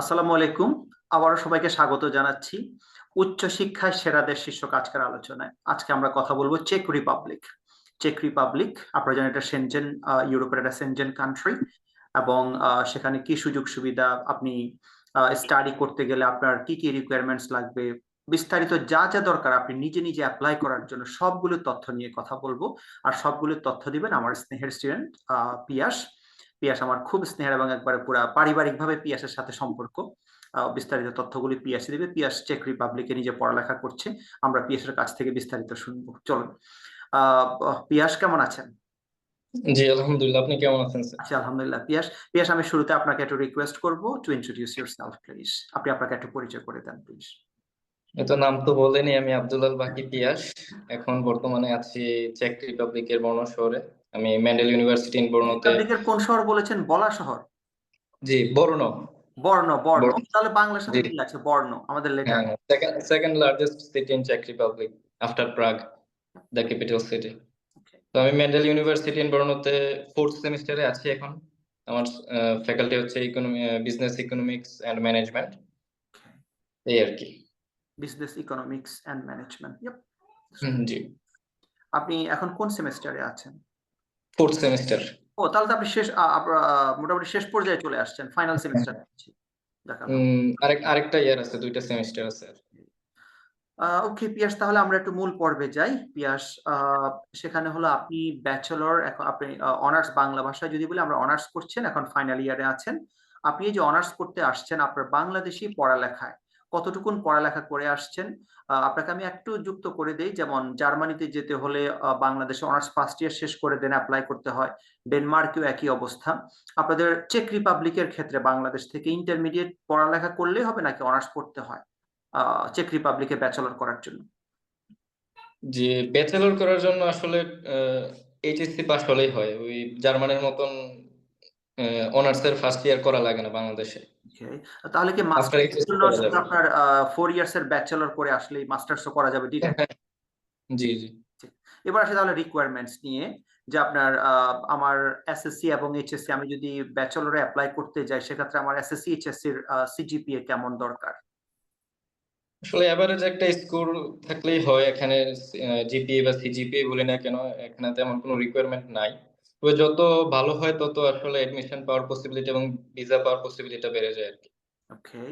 আসসালামু আলাইকুম। আবারও সবাইকে স্বাগত জানাচ্ছি উচ্চ শিক্ষায় সেরাদের শীর্ষক আজকের আলোচনায়। আজকে আমরা কথা বলব চেক রিপাবলিক চেক রিপাবলিক আপনারা জানেন এটা সেনজেন ইউরোপের একটা সেনজেন কান্ট্রি এবং সেখানে কি সুযোগ সুবিধা আপনি স্টাডি করতে গেলে আপনার কি কি রিকোয়ারমেন্টস লাগবে, বিস্তারিত যা যা দরকার আপনি নিজে নিজে অ্যাপ্লাই করার জন্য সবগুলো তথ্য নিয়ে কথা বলব। আর সবগুলো তথ্য দিবেন আমার স্নেহের স্টুডেন্ট পিয়াস। পিয়াস আমার খুব স্নেহের এবং একবারে পুরা পারিবারিকভাবে পিয়াসের সাথে সম্পর্ক। বিস্তারিত তথ্যগুলি পিয়াস দেবে। পিয়াস চেক রিপাবলিকে নিজে পড়ালেখা করছে। আমরা পিয়াসের কাছ থেকে বিস্তারিত শুনব। চলুন। পিয়াস কেমন আছেন? জি আলহামদুলিল্লাহ। আপনি কেমন আছেন আচ্ছা আলহামদুলিল্লাহ। পিয়াস পিয়াস আমি শুরুতে আপনাকে একটু রিকোয়েস্ট করব টু ইন্ট্রোডিউস ইউরসেলফ প্লিজ আপনি আপনাকে একটু পরিচয় করে দেন প্লিজ এই তো নাম তো বলেনি আমি আব্দুল বাকি পিয়াস। এখন বর্তমানে আছি চেক রিপাবলিকের বর্নো শহরে। আমি ম্যান্ডেল ইউনিভার্সিটি ইন রিপাবলিকের কোন শহর বলেছেন? বলা শহর। জি বর্ণ বর্ণ বর্ণ। তাহলে বাংলার সাথে জি। মিল আছে বর্ণ আমাদের letter second second largest city in check Republic after Prague the capital city তো আমি ম্যান্ডেল ইউনিভার্সিটি ইন বর্নোতে ফোর্থ সেমিস্টারে আছি এখন। আমার ফ্যাকাল্টি হচ্ছে economy business economics and management এই আর কি। বিজনেস ইকোনমিক্স এন্ড ম্যানেজমেন্ট জি। আপনি এখন কোন সেমিস্টারে আছেন? ফোর্থ সেমিস্টার ও তাহলে তো আপনি শেষ মোটামুটি শেষ পর্যায়ে চলে আসছেন ফাইনাল সেমিস্টার দেখা আরেক আরেকটা ইয়ার আছে দুইটা সেমিস্টার আছে। ওকে পিয়াস তাহলে আমরা একটু মূল পর্বে যাই। পিয়াস আহ, সেখানে হলো আপনি ব্যাচেলর এখন আপনি অনার্স বাংলা ভাষায় যদি বলি আমরা অনার্স করছেন এখন ফাইনাল ইয়ারে আছেন। আপনি এই যে অনার্স করতে আসছেন আপনার বাংলাদেশি পড়ালেখায় কতটুকুন পড়ালেখা করে আসছেন? আপনাকে আমি একটু যুক্ত করে দেই। যেমন জার্মানিতে যেতে হলে বাংলাদেশে অনার্স ফার্স্ট ইয়ার শেষ করে দেন অ্যাপ্লাই করতে হয়। ডেনমার্কেও একই অবস্থা। আপনাদের চেক রিপাবলিকের ক্ষেত্রে বাংলাদেশ থেকে ইন্টারমিডিয়েট পড়ালেখা করলেই হবে নাকি অনার্স পড়তে হয় চেক রিপাবলিকে ব্যাচেলর করার জন্য? জি, ব্যাচেলর করার জন্য আসলে এইচএসসি পাস হলেই হয়। ওই জার্মানির মতন অনার্স এর ফার্স্ট ইয়ার করা লাগে না বাংলাদেশে। তাহলে কি মাস্টার্স জন্য। আপনার ফোর ইয়ার্স এর ব্যাচেলর করে আসলেই মাস্টার্সও করা যাবে জি জি। এবার আসে তাহলে রিকোয়ারমেন্টস নিয়ে যে আপনার আমার এসএসসি এবং এইচএসসি আমি যদি ব্যাচেলরে অ্যাপ্লাই করতে যাই সেক্ষেত্রে আমার এসএসসি এইচএসসি এর সিজিপিএ কেমন দরকার? আসলে এভারেজ একটা স্কোর থাকলেই হয় এখানে জিপিএ বা সিজিপিএ বলি না কেন এখানে তেমন কোনো রিকোয়ারমেন্ট নাই। তবে যত ভালো হয় তত আসলে এডমিশন পাওয়ার পসিবিলিটি এবং ভিসা পাওয়ার পসিবিলিটি বেড়ে যায় আর কি ওকে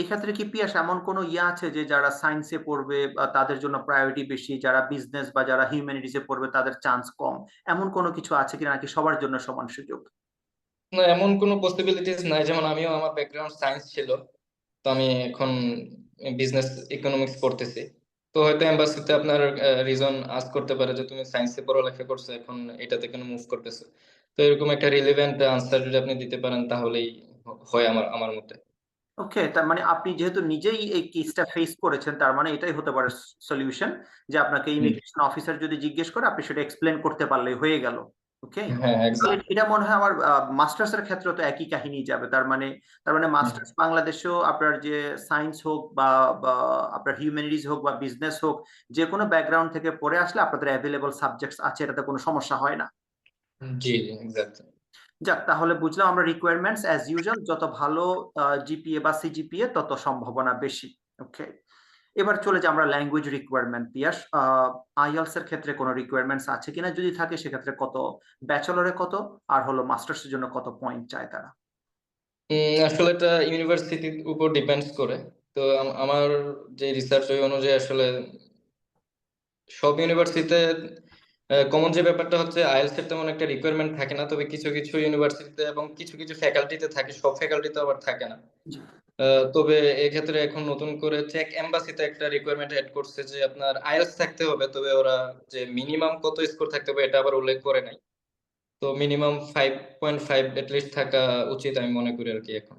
এক্ষেত্রে কি পিয়াস এমন কোনো ইয়ে আছে যে যারা সায়েন্সে পড়বে বা তাদের জন্য প্রায়োরিটি বেশি যারা বিজনেস বা যারা হিউম্যানিটিসে পড়বে তাদের চান্স কম? এমন কোনো কিছু আছে কিনা নাকি সবার জন্য সমান সুযোগ? না এমন কোনো পসিবিলিটিস নাই। যেমন আমিও আমার ব্যাকগ্রাউন্ড সায়েন্স ছিল তো আমি এখন বিজনেস ইকোনমিক্স পড়তেছি। তো হয়তো এম্বাসিতে আপনার রিজন আজ করতে পারে যে তুমি সায়েন্সে পড়ালেখা করছ এখন এটাতে কেন মুভ করতেছো? তো এরকম একটা রিলেভেন্ট আনসার যদি আপনি দিতে পারেন তাহলেই হয় আমার আমার মতে। ওকে তার মানে আপনি যেহেতু নিজেই এই কেসটা ফেস করেছেন তার মানে এটাই হতে পারে সলিউশন যে আপনাকে ইমিগ্রেশন অফিসার যদি জিজ্ঞেস করে আপনি সেটা এক্সপ্লেন করতে পারলে হয়ে গেল। ওকে? হ্যাঁ এটা মনে হয় আমার মাস্টার্স এর ক্ষেত্রে তো একই কাহিনী যাবে। তার মানে তার মানে মাস্টার্স বাংলাদেশেও আপনার যে সায়েন্স হোক বা আপনার হিউম্যানিটিস হোক বা বিজনেস হোক যে কোনো ব্যাকগ্রাউন্ড থেকে পড়ে আসলে আপনাদের অ্যাভেলেবল সাবজেক্টস আছে এটাতে কোনো সমস্যা হয় না। জি জি এক্স্যাক্টলি যাক তাহলে বুঝলাম আমরা রিকোয়ারমেন্টস অ্যাজ ইউজুয়াল যত ভালো জিপিএ বা সিজিপিএ তত সম্ভাবনা বেশি। ওকে? এবার চলে যাই আমরা ল্যাঙ্গুয়েজ রিকোয়ারমেন্ট পিয়াস আইএলস এর ক্ষেত্রে কোনো রিকোয়ারমেন্টস আছে কিনা যদি থাকে সেক্ষেত্রে কত ব্যাচেলরে কত আর হলো মাস্টার্স এর জন্য কত পয়েন্ট চায় তারা? আসলে এটা ইউনিভার্সিটির উপর ডিপেন্ডস করে। তো আমার যে রিসার্চ ওই অনুযায়ী আসলে সব ইউনিভার্সিটিতে কমন যে ব্যাপারটা হচ্ছে আইএলটিএস এর তেমন একটা রিকোয়ারমেন্ট থাকে না তবে কিছু কিছু ইউনিভার্সিটিতে এবং কিছু কিছু ফ্যাকাল্টিতে থাকে সব ফ্যাকাল্টিতে আবার থাকে না। তবে এক্ষেত্রে এখন নতুন করে চেক এম্বাসিতে একটা রিকোয়ারমেন্ট এড করছে যে আপনার আইএলটিএস থাকতে হবে তবে ওরা যে মিনিমাম কত স্কোর থাকতে হবে এটা আবার উল্লেখ করে নাই। তো minimum five point five list থাকা উচিত আমি মনে করি আর কি এখন।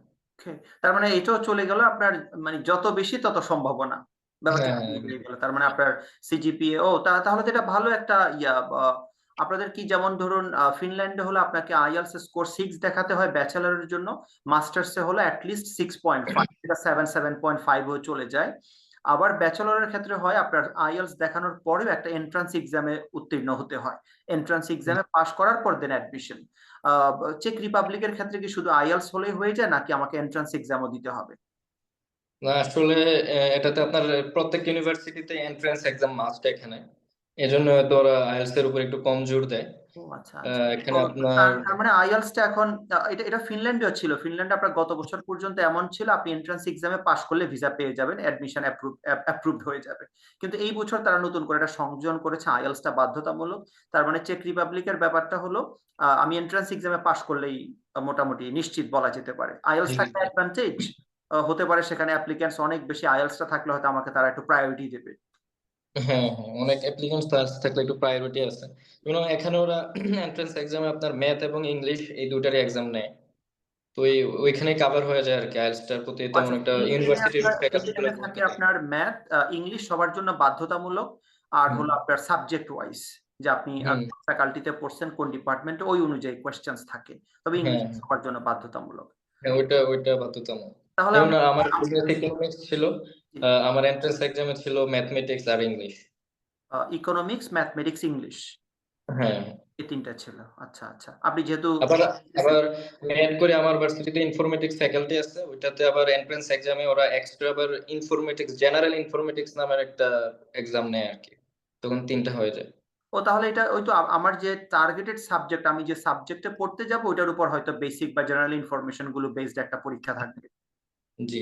তার মানে এটাও চলে গেল আপনার মানে যত বেশি তত সম্ভাবনা। হ্যাঁ, হয়ে। তার মানে আপনার সিজিপিএ ও তা তাহলে এটা ভালো একটা ইয়া আপনাদের কি যেমন ধরুন ফিনল্যান্ডে হলো আপনাকে আইএলস স্কোর সিক্স দেখাতে হয় ব্যাচেলারের জন্য মাস্টার্সে হলো at least six point five এটা সেভেন সেভেন পয়েন্ট ফাইভ চলে যায়। আবার ব্যাচেলরের ক্ষেত্রে হয় আপনার আইএলস দেখানোর পরেও একটা এন্ট্রান্স এক্সামে উত্তীর্ণ হতে হয়। এন্ট্রান্স এক্সামে পাশ করার পর দেন অ্যাডমিশন চেক রিপাবলিকের ক্ষেত্রে কি শুধু আইএলস হলেই হয়ে যায় নাকি আমাকে এন্ট্রান্স এক্সামও দিতে হবে? না আসলে এটাতে আপনার প্রত্যেক ইউনিভার্সিটিতে এন্ট্রান্স এক্সাম মাস্ট এখানে। এজন্য হয়তো ওরা আইএলটিএস এর উপর একটু কম জোর দেয়। আচ্ছা আচ্ছা। এখানে আপনার তার মানে আইএলসটা এখন এটা এটা ফিনল্যান্ডেও ছিল। ফিনল্যান্ডে আপনার গত বছর পর্যন্ত এমন ছিল আপনি এন্ট্রান্স এক্সামে পাশ করলে ভিসা পেয়ে যাবেন অ্যাডমিশন অ্যাপ্রুভড হয়ে যাবে। কিন্তু এই বছর তারা নতুন করে একটা সংযোজন করেছে আইএলসটা বাধ্যতামূলক। তার মানে চেক রিপাবলিকের ব্যাপারটা হলো আমি এন্ট্রান্স এক্সামে পাশ করলেই মোটামুটি নিশ্চিত বলা যেতে পারে। আইএলস থাকলে অ্যাডভান্টেজ হতে পারে সেখানে অ্যাপ্লিক্যান্টস অনেক বেশি আইএলসটা থাকলে হয়তো আমাকে তারা একটু প্রায়োরিটি দেবে। হ্যাঁ হ্যাঁ অনেক অ্যাপ্লিকেন্টস থাকলে একটু আছে। এখানে ওরা এন্ট্রান্স এক্সামে আপনার ম্যাথ এবং ইংলিশ এই দুটারই এক্সাম নেয়। তো ওই ওইখানে কাভার হয়ে যায় প্রতি তেমন আচ্ছা একটা এখানে ইউনিভার্সিটির আপনার এখানে থাকে আপনার ম্যাথ ইংলিশ সবার জন্য বাধ্যতামূলক আর হুম। হলো আপনার সাবজেক্ট ওয়াইজ যে আপনি হুম। ফ্যাকাল্টিতে পড়ছেন কোন ডিপার্টমেন্টে ওই অনুযায়ী কোয়েশ্চেন্স থাকে। তবে ইংলিশ হ্যাঁ। সবার জন্য বাধ্যতামূলক। হ্যাঁ ওইটা ওইটা বাধ্যতামূলক। তাহলে আমার ইকোনমিক্স ছিল আমার এন্ট্রান্স এক্সামে ছিল ম্যাথমেটিক্স আর ইংলিশ ইকোনমিক্স ম্যাথমেটিক্স ইংলিশ হ্যাঁ। এই তিনটা ছিল। আচ্ছা আচ্ছা। আপনি যেহেতু আবার আবার ম্যাথ করে আমার ভার্সিটিতে ইনফরমেটিক্স ফ্যাকাল্টি আছে ওইটাতে আবার এন্ট্রান্স এক্সামে ওরা এক্সট্রা আবার ইনফরমেটিক্স জেনারেল ইনফরমেটিক্স নামের একটা এক্সাম নেয় আর কি তখন তিনটা হয়ে যায়। ও তাহলে এটা ওই তো আমার যে টার্গেটেড সাবজেক্ট আমি যে সাবজেক্টে পড়তে যাব ওইটার উপর হয়তো বেসিক বা জেনারেল ইনফরমেশনগুলো বেসড একটা পরীক্ষা থাকবে। জি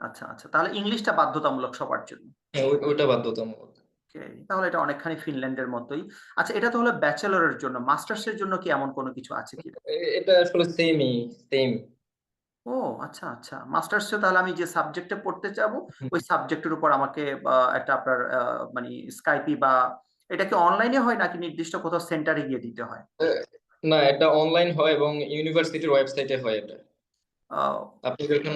আচ্ছা আচ্ছা। তাহলে ইংলিশটা বাধ্যতামূলক সবার জন্য। হ্যাঁ ওই- ওইটা বাধ্যতামূলক। Okay, তাহলে এটা অনেকখানি ফিনল্যান্ডের মতোই। আচ্ছা এটা তো হলো ব্যাচেলরের জন্য। মাস্টার্স এর জন্য কি এমন কোনো কিছু আছে কি? এ- এটা আসলে সেমই সেম ও আচ্ছা আচ্ছা। মাস্টার্স তাহলে আমি যে সাবজেক্টে পড়তে যাব ওই সাবজেক্টের উপর আমাকে আহ, একটা আপনার আহ, মানে স্কাইপি বা এটা কি অনলাইনে হয় নাকি নির্দিষ্ট কোথাও সেন্টারে গিয়ে দিতে হয়? না এটা অনলাইন হয় এবং ইউনিভার্সিটির ওয়েবসাইটে হয় এটা। আপনি যখন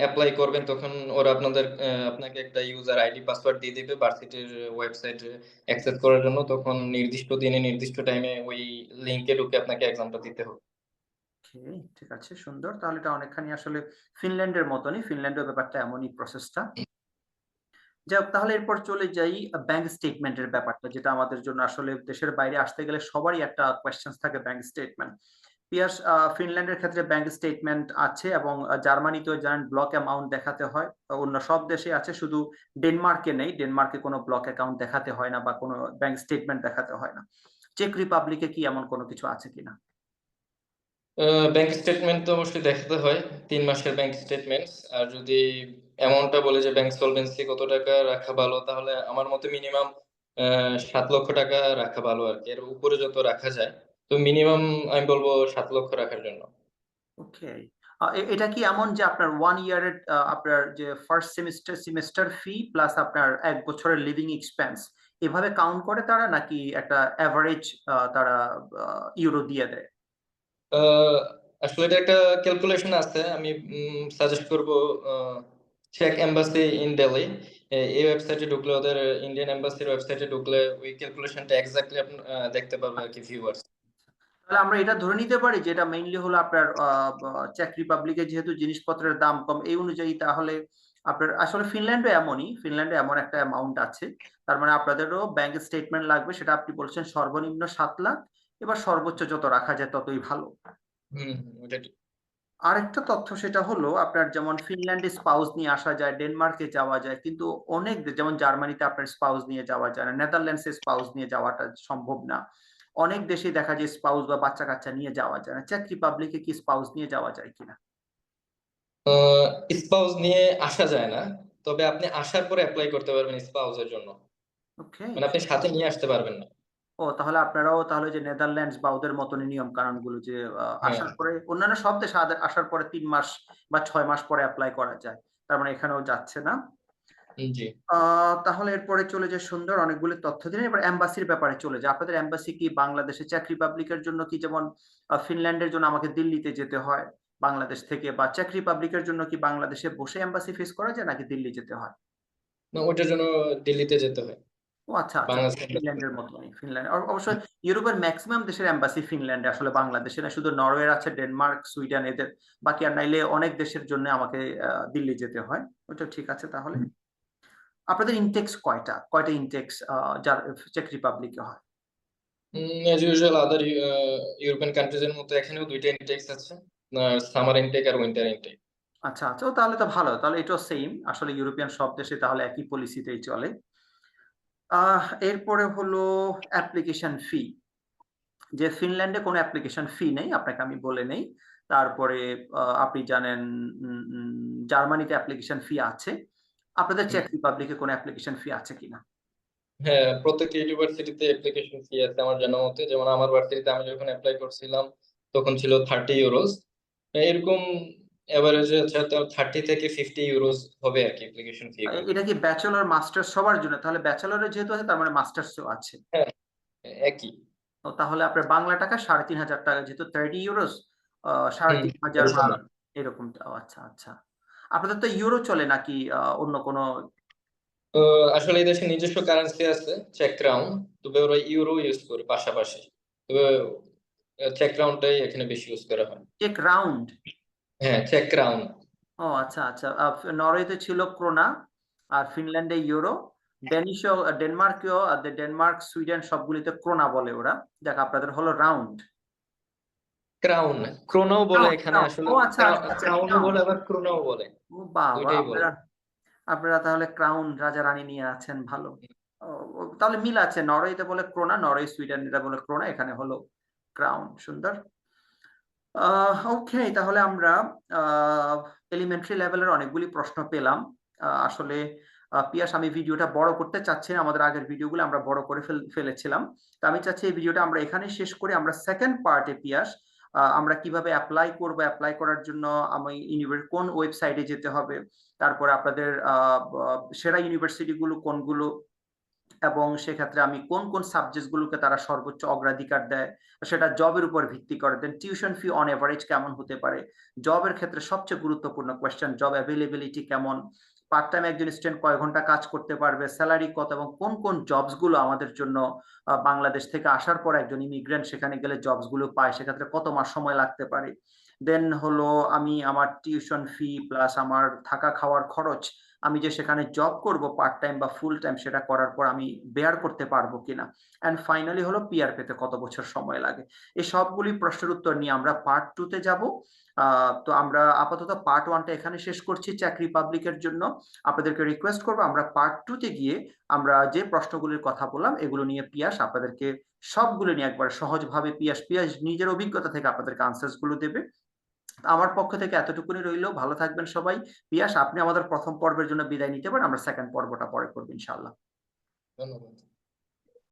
অ্যাপ্লাই করবেন তখন ওরা আপনাদের আপনাকে একটা ইউজার আইডি পাসওয়ার্ড দিয়ে দেবে ভার্সিটির ওয়েবসাইট অ্যাক্সেস করার জন্য। তখন নির্দিষ্ট দিনে নির্দিষ্ট টাইমে ওই লিংকে ঢুকে আপনাকে এক্সামটা দিতে হবে। ঠিক আছে সুন্দর। তাহলে এটা অনেকখানি আসলে ফিনল্যান্ডের মতনই। ফিনল্যান্ডের ব্যাপারটা এমনই প্রসেসটা যাই হোক তাহলে এরপর চলে যাই ব্যাংক স্টেটমেন্টের ব্যাপারটা যেটা আমাদের জন্য আসলে দেশের বাইরে আসতে গেলে সবারই একটা কোয়েশ্চেন থাকে ব্যাংক স্টেটমেন্ট পিয়াস ফিনল্যান্ডের ক্ষেত্রে ব্যাংক স্টেটমেন্ট আছে এবং জার্মানিতেও জানেন ব্লক অ্যামাউন্ট দেখাতে হয়। অন্য সব দেশে আছে, শুধু ডেনমার্কে নেই। ডেনমার্কে কোনো ব্লক অ্যাকাউন্ট দেখাতে হয় না বা কোনো ব্যাংক স্টেটমেন্ট দেখাতে হয় না। চেক রিপাবলিকে কি এমন কোনো কিছু আছে কিনা? ব্যাংক স্টেটমেন্ট তো অবশ্যই দেখাতে হয়, তিন মাসের ব্যাংক স্টেটমেন্ট আর যদি অ্যামাউন্টটা বলে যে ব্যাংক সলভেন্সি কত টাকা, রাখা ভালো, তাহলে আমার মতে মিনিমাম সাত লক্ষ টাকা রাখা ভালো আর কি। এর উপরে যত রাখা যায় তো মিনিমাম আমি বলব সাত লক্ষ রাখার জন্য। ওকে এটা কি এমন যে আপনার ওয়ান ইয়ারের আপনার যে first semester semester fee plus আপনার এক বছরের লিভিং এক্সপেন্স এভাবে কাউন্ট করে তারা নাকি একটা অ্যাভারেজ তারা ইউরো দিয়ে দেয়? আসলে এটা একটা ক্যালকুলেশন আছে। আমি সাজেস্ট করব চেক এম্বাসি ইন দিল্লি এই ওয়েবসাইটে ঢুকলে ওদের ইন্ডিয়ান এম্বাসির ওয়েবসাইটে ঢুকলে ওই ক্যালকুলেশনটা এক্স্যাক্টলি আপনি দেখতে পারবে আর কি ভিউয়ার্স তাহলে আমরা এটা ধরে নিতে পারি যে এটা মেইনলি হলো আপনার চেক রিপাবলিকে যেহেতু জিনিসপত্রের দাম কম, এই অনুযায়ী তাহলে আপনার, আসলে ফিনল্যান্ডও এমনই ফিনল্যান্ডে এমন একটা অ্যামাউন্ট আছে। তার মানে আপনাদেরও ব্যাংক স্টেটমেন্ট লাগবে, সেটা আপনি বলছেন সর্বনিম্ন সাত লাখ, এবার সর্বোচ্চ যত রাখা যায় ততই ভালো। হুম আরেকটা তথ্য সেটা হলো আপনার যেমন ফিনল্যান্ডে স্পাউস নিয়ে আসা যায় ডেনমার্কে যাওয়া যায় কিন্তু অনেক যেমন জার্মানিতে আপনার স্পাউস নিয়ে যাওয়া যায় না নেদারল্যান্ডসে স্পাউস নিয়ে যাওয়াটা সম্ভব না। অনেক দেশে দেখা যায় স্পাউস বা বাচ্চা কাচ্চা নিয়ে যাওয়া যায় না। চেক রিপাবলিকে কি স্পাউস নিয়ে যাওয়া যায় কিনা? স্পাউস নিয়ে আসা যায় না তবে আপনি আসার পরে অ্যাপ্লাই করতে পারবেন স্পাউসের জন্য। ওকে মানে আপনি সাথে নিয়ে আসতে পারবেন না। ও তাহলে আপনারাও তাহলে যে নেদারল্যান্ডস বা ওদের মতনই নিয়ম কানুনগুলো যে হ্যাঁ। আসার পরে অন্যান্য সব দেশে আসার পরে তিন মাস বা ছয় মাস পরে অ্যাপ্লাই করা যায়। তার মানে এখানেও যাচ্ছে না। তাহলে এরপরে চলে যায় সুন্দর অনেকগুলো তথ্য দিলেন এবার এম্বাসির ব্যাপারে চলে যায় আপনাদের এম্বাসি কি বাংলাদেশে চেক রিপাবলিকের জন্য কি যেমন ফিনল্যান্ডের জন্য আমাকে দিল্লিতে যেতে হয় বাংলাদেশ থেকে বা চেক রিপাবলিকের জন্য কি বাংলাদেশে বসে এম্বাসি ফেস করা যায় নাকি দিল্লি যেতে হয়? না ওইটার জন্য দিল্লিতে যেতে হয়। ও আচ্ছা। ফিনল্যান্ডের মতনই ফিনল্যান্ড অব- অবশ্য ইউরোপের ম্যাক্সিমাম দেশের এম্বাসি ফিনল্যান্ডে আসলে বাংলাদেশে না শুধু নরওয়ে আছে ডেনমার্ক সুইডেন এদের বাকি আর নাইলে অনেক দেশের জন্য আমাকে দিল্লি যেতে হয়। ওটা ঠিক আছে তাহলে। আপনাদের ইনটেক্স কয়টা? কয়টা ইনটেক্স যার চেক রিপাবলিকে হয়? As usual other European countries এর মতো এখানেও দুইটা ইনটেক্স আছে। সামার ইনটেক আর উইন্টার ইনটেক আচ্ছা আচ্ছা তাহলে তো ভালো। তাহলে এটাও সেম আসলে ইউরোপিয়ান সব দেশে তাহলে একই পলিসিতেই চলে। আহ এরপরে হলো অ্যাপ্লিকেশন ফি যে ফিনল্যান্ডে কোনো অ্যাপ্লিকেশন ফি নেই আপনাকে আমি বলে নেই। তারপরে আপনি জানেন জার্মানিতে অ্যাপ্লিকেশন ফি আছে। আপনাদের চেক রিপাবলিকে কোনো অ্যাপ্লিকেশন ফি আছে কিনা? হ্যাঁ প্রত্যেকটা ইউনিভার্সিটিতে অ্যাপ্লিকেশন ফি আছে আমার জানা মতে। যেমন আমার ভার্সিটিতে আমি যখন অ্যাপ্লাই করছিলাম তখন ছিল থার্টি ইউরোস এরকম এভারেজে থার্টি থেকে ফিফটি ইউরোস হবে আর কি অ্যাপ্লিকেশন ফি এটা কি ব্যাচেলর মাস্টার্স সবার জন্য? তাহলে ব্যাচেলরের যেহেতু আছে তার মানে মাস্টার্সও আছে। একই। তো তাহলে আপনার বাংলা টাকা সাড়ে তিন হাজার টাকা যেহেতু থার্টি ইউরোস সাড়ে তিন হাজার এরকম। আচ্ছা আচ্ছা। আপনাদের তো ইউরো চলে নাকি অন্য কোনো? আসলে এই দেশে নিজস্ব কারেন্সি আছে চেক ক্রাউন তবে ওরা ইউরো ইউজ করে পাশাপাশি। তবে চেক ক্রাউনটাই এখানে বেশি ইউজ করা হয়। চেক রাউন্ড হ্যাঁ চেক ক্রাউন। ও আচ্ছা আচ্ছা। নরওয়েতে ছিল ক্রোনা আর ফিনল্যান্ডে ইউরো। ডেনিশও ডেনমার্কেও ডেনমার্ক সুইডেন সবগুলিতে ক্রোনা বলে ওরা। দেখ আপনাদের হলো রাউন্ড। ক্রাউন। ক্রোনাও বলে এখানে আসলে। ও আচ্ছা, আচ্ছা, আচ্ছা, crown. বলে আবার ক্রোনাও বলে। ও বাবা আপনারা তাহলে ক্রাউন রাজা রানী নিয়ে আছেন ভালো। তাহলে মিল আছে। নরওয়েতে বলে ক্রোনা নরওয়ে সুইডেন এটা বলে ক্রোনা এখানে হলো ক্রাউন। সুন্দর। ওকে তাহলে আমরা এলিমেন্টারি লেভেলের অনেকগুলি প্রশ্ন পেলাম। আসলে পিয়াস, আমি ভিডিওটা বড় করতে চাচ্ছি আমাদের আগের ভিডিওগুলো আমরা বড় করে ফেল- ফেলেছিলাম। তো আমি চাচ্ছি এই ভিডিওটা আমরা এখানে শেষ করে। আমরা সেকেন্ড পার্টে পিয়াস আমরা কীভাবে অ্যাপ্লাই করব অ্যাপ্লাই করার জন্য আমি ইউনিভার কোন ওয়েবসাইটে যেতে হবে? তারপরে আপনাদের সেরা ইউনিভার্সিটি গুলো কোনগুলো এবং সেক্ষেত্রে আমি কোন কোন সাবজেক্ট গুলোকে তারা সর্বোচ্চ অগ্রাধিকার দেয়, সেটা জবের উপর ভিত্তি করে। Then tuition fee on average কেমন হতে পারে? জবের ক্ষেত্রে সবচেয়ে গুরুত্বপূর্ণ কোয়েশ্চেন জব অ্যাভেলেবিলিটি কেমন? পার্ট টাইম একজন স্টুডেন্ট কয় ঘণ্টা কাজ করতে পারবে? স্যালারি কত? এবং কোন কোন জবসগুলো আমাদের জন্য বাংলাদেশ থেকে আসার পর একজন ইমিগ্রেন্ট সেখানে গেলে জবসগুলো পায়, সেক্ষেত্রে কত মাস সময় লাগতে পারে? দেন হলো আমি আমার টিউশন ফি প্লাস আমার থাকা খাওয়ার খরচ আমি যে সেখানে জব করব পার্ট টাইম বা ফুল টাইম সেটা করার পর আমি বেয়ার করতে পারব কিনা? অ্যান্ড ফাইনালি হলো পিআর পেতে কত বছর সময় লাগে? এই সবগুলি প্রশ্নের উত্তর নিয়ে আমরা পার্ট টু তে যাব। তো আমরা আপাতত পার্ট ওয়ানটা এখানে শেষ করছি চাকরি পাবলিকের জন্য। আপনাদেরকে রিকোয়েস্ট করব, আমরা পার্ট টু তে গিয়ে আমরা যে প্রশ্নগুলির কথা বললাম, এগুলো নিয়ে পিয়াস আপনাদেরকে সবগুলো নিয়ে একবার সহজভাবে পিয়াস পিয়াস নিজের অভিজ্ঞতা থেকে আপনাদেরকে আনসার্সগুলো দেবে। আমার পক্ষ থেকে এতটুকুনি রইল। ভালো থাকবেন সবাই। পিয়াস আপনি আমাদের প্রথম পর্বের জন্য বিদায় নিতে পারেন। আমরা সেকেন্ড পর্বটা পরে করব ইনশাল্লাহ ধন্যবাদ।